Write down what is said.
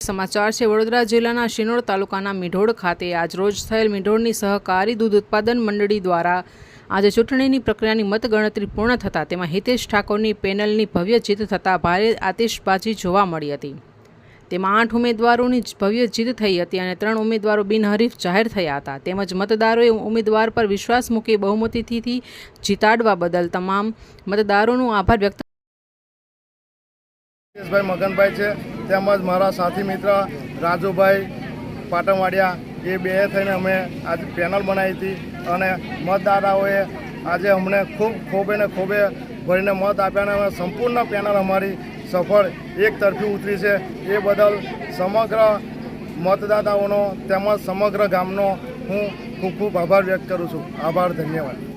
સમાચાર છે, વડોદરા જિલ્લાના શિનોર તાલુકાના મીઢોળ ખાતે આજરોજ થયેલ મીઢોળની સહકારી દૂધ ઉત્પાદન મંડળી દ્વારા આજે ચૂંટણીની પ્રક્રિયાની મતગણતરી પૂર્ણ થતાં તેમાં હિતેશ ઠાકોરની પેનલની ભવ્ય જીત થતાં ભારે આતિશબાજી જોવા મળી હતી. તેમાં આઠ ઉમેદવારોની ભવ્ય જીત થઈ હતી અને ત્રણ ઉમેદવારો બિનહરીફ જાહેર થયા હતા. તેમજ મતદારોએ ઉમેદવાર પર વિશ્વાસ મૂકી બહુમતીથી જીતાડવા બદલ તમામ મતદારોનો આભાર વ્યક્ત મગનભાઈ છે. તેમજ મારા સાથી મિત્ર રાજુભાઈ પાટણવાડિયા, એ બે થઈને અમે આજે પેનલ બનાવી હતી અને મતદાતાઓએ આજે અમને ખૂબ ખોબે ને ખોબે ભરીને મત આપ્યા અને અમે સંપૂર્ણ પેનલ અમારી સફળ એક તરફી ઉતરી છે. એ બદલ સમગ્ર મતદાતાઓનો તેમજ સમગ્ર ગામનો હું ખૂબ ખૂબ આભાર વ્યક્ત કરું છું. આભાર, ધન્યવાદ.